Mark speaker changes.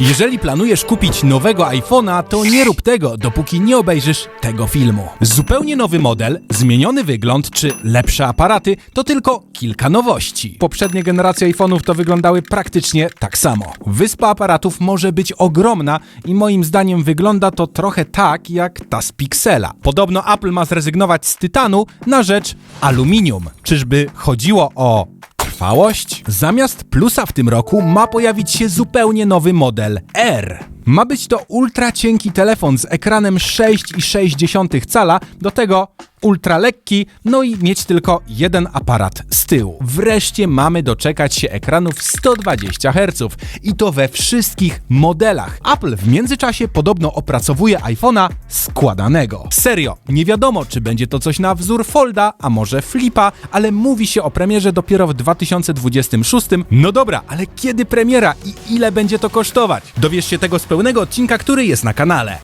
Speaker 1: Jeżeli planujesz kupić nowego iPhone'a, to nie rób tego, dopóki nie obejrzysz tego filmu. Zupełnie nowy model, zmieniony wygląd czy lepsze aparaty to tylko kilka nowości. Poprzednie generacje iPhone'ów to wyglądały praktycznie tak samo. Wyspa aparatów może być ogromna i moim zdaniem wygląda to trochę tak jak ta z Pixela. Podobno Apple ma zrezygnować z tytanu na rzecz aluminium. Czyżby chodziło o Zamiast plusa w tym roku ma pojawić się zupełnie nowy model R. Ma być to ultra cienki telefon z ekranem 6,6 cala, do tego ultra lekki, no i mieć tylko jeden aparat z tyłu. Wreszcie mamy doczekać się ekranów 120 Hz i to we wszystkich modelach. Apple w międzyczasie podobno opracowuje iPhone'a składanego. Serio, nie wiadomo czy będzie to coś na wzór Folda, a może Flipa, ale mówi się o premierze dopiero w 2026. No dobra, ale kiedy premiera i ile będzie to kosztować? Dowiesz się tego z pełnego odcinka, który jest na kanale.